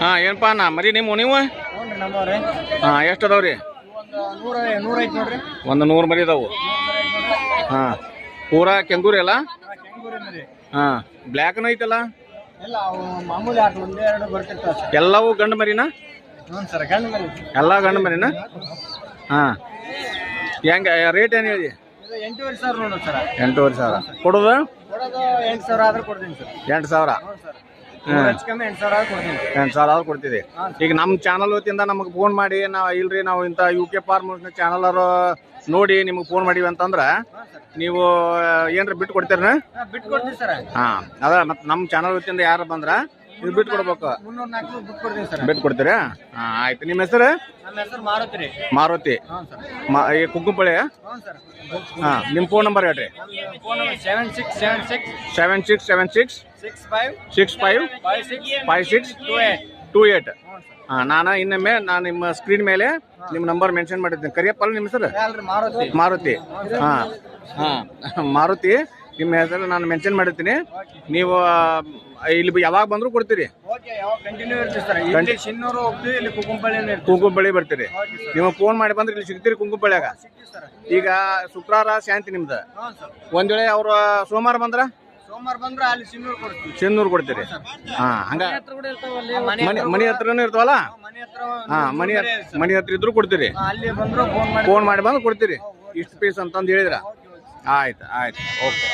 ಹಾಂ, ಏನಪ್ಪ ನಾ ಮರಿ ನಿಮ್ಮ ನೀವು? ಹಾಂ, ಎಷ್ಟು ಅದಾವ ರೀ? ಒಂದು ನೂರ ಮರಿ ಅದಾವು. ಹಾಂ, ಪೂರಾ ಕೆಂಗೂರಿ ಅಲ್ಲ? ಹಾಂ, ಬ್ಲ್ಯಾಕ್ನ ಐತಲ್ಲ? ಎಲ್ಲವೂ ಗಂಡು ಮರಿನಾ? ಎಲ್ಲ ಗಂಡು ಮರಿನಾ? ಹಾಂ. ಹೆಂಗೆ, ರೇಟ್ ಏನು ಹೇಳಿ? ಎಂಟೂವರೆ ಸಾವಿರ. ಕೊಡೋದು? ಎಂಟು ಸಾವಿರ ಎಂಟು ಸಾವಿರ ಆದ್ರೆ ಈಗ ನಮ್ಮ ಚಾನಲ್ ವತಿಯಿಂದ ನಮಗೆ ಫೋನ್ ಮಾಡಿ ನಾವು ಇಲ್ರಿ ನಾವು ಇಂಥ ಯು ಕೆ ಪಾರ್ಮ್ ಚಾನಲ್ ಅವರು ನೋಡಿ ನಿಮಗೆ ಫೋನ್ ಮಾಡಿವಿ ಅಂತಂದ್ರೆ ನೀವು ಏನ್ರ ಬಿಟ್ಟು ಕೊಡ್ತೀರ ಹಾಂ ಅದ ಮತ್ತು ನಮ್ಮ ಚಾನಲ್ ವತಿಯಿಂದ ಯಾರು ಬಂದ್ರೆ ಇದು ಬಿಟ್ಟು ಕೊಡ್ಬೇಕು? ಮುನ್ನೂರ ನಾಲ್ಕು ಬಿಟ್ಟು ಕೊಡ್ತೀನಿ ಸರ್. ಹಾಂ ಆಯ್ತು. ನಿಮ್ಮ ಹೆಸರು? ನಮ್ಮ ಹೆಸರು ಮಾರುತಿ ರೀ. ಮಾರುತಿ. ಹ್ಞೂ ಸರ್. ಮಾ ಈ ಹ್ಞೂ ಸರ್. ಹಾಂ ನಿಮ್ಮ ಫೋನ್ ನಂಬರ್ ಹೇಳ್ರಿ. Phone number seven six seven six seven six seven six six five six five five six five six two eight two eight ಹಾಂ ನಾನು ಇನ್ನೊಮ್ಮೆ ನಾನು ನಿಮ್ಮ ಸ್ಕ್ರೀನ್ ಮೇಲೆ ನಿಮ್ಮ ನಂಬರ್ ಮೆನ್ಷನ್ ಮಾಡಿದ್ದೀನಿ ಕರಿಯಪ್ಪ ಅಲ್ಲ ನಿಮ್ಮ ಹೆಸರು? ಮಾರುತಿ? ಮಾರುತಿ. ಹಾಂ ಹಾಂ. ಮಾರುತಿ. ನಿಮ್ಮ ಹೆಸರು ನಾನು ಮೆನ್ಷನ್ ಮಾಡಿರ್ತೀನಿ. ನೀವು ಇಲ್ಲಿ ಬ- ಯಾವಾಗ ಬಂದರೂ ಕೊಡ್ತೀರಿ. ಓಕೆ ಯಾವಾಗ ಕಂಟಿನ್ಯೂ ಇರ್ತೀವಿ ಸರ್ ಇಲ್ಲಿ ಶಿನ್ನೂರು ಹೋಗ್ತೀವಿ ಇಲ್ಲಿ ಕುಕುಂಪಳ್ಳಿನ ಇರ್ತೀವಿ. ಕುಂಕುಂಬಳಿ ಬರ್ತೀರಿ. ನೀವು ಫೋನ್ ಮಾಡಿ ಬಂದ್ರೆ ಇಲ್ಲಿ ಸಿಗ್ತೀರಿ ಕುಂಕುಂಬಳ್ಳಿಯಾಗ ಈಗ ಶುಕ್ರವಾರ ಶಾಂತಿ ನಿಮ್ದು. ಒಂದ್ ವೇಳೆ ಅವರು ಸೋಮವಾರ ಬಂದ್ರ? ಸೋಮವಾರ ಬಂದ್ರೆ ಅಲ್ಲಿ ಸಿನ್ನೂರು ಕೊಡ್ತೀವಿ. ಕೊಡ್ತೀರಿ. ಹಾ ಹಂಗ ಹತ್ರ ಕೂಡ ಇರ್ತಾವಲ್ಲಿ ಮನಿ ಮನಿ ಹತ್ರನೂ ಇರ್ತಾವಲ್ಲ? ಮನೆ ಹತ್ರ ಹಾ ಮನಿ ಮನಿ ಹತ್ರ ಇದ್ರು ಕೊಡ್ತೀರಿ. ಅಲ್ಲಿ ಬಂದ್ರು ಫೋನ್ ಮಾಡಿ ಫೋನ್ ಮಾಡಿ ಬಂದು ಕೊಡ್ತೀರಿ. ಇಷ್ಟು ಪೀಸ್ ಅಂತಂದು ಹೇಳಿದ್ರ? ಆಯ್ತು ಆಯ್ತು. ಓಕೆ.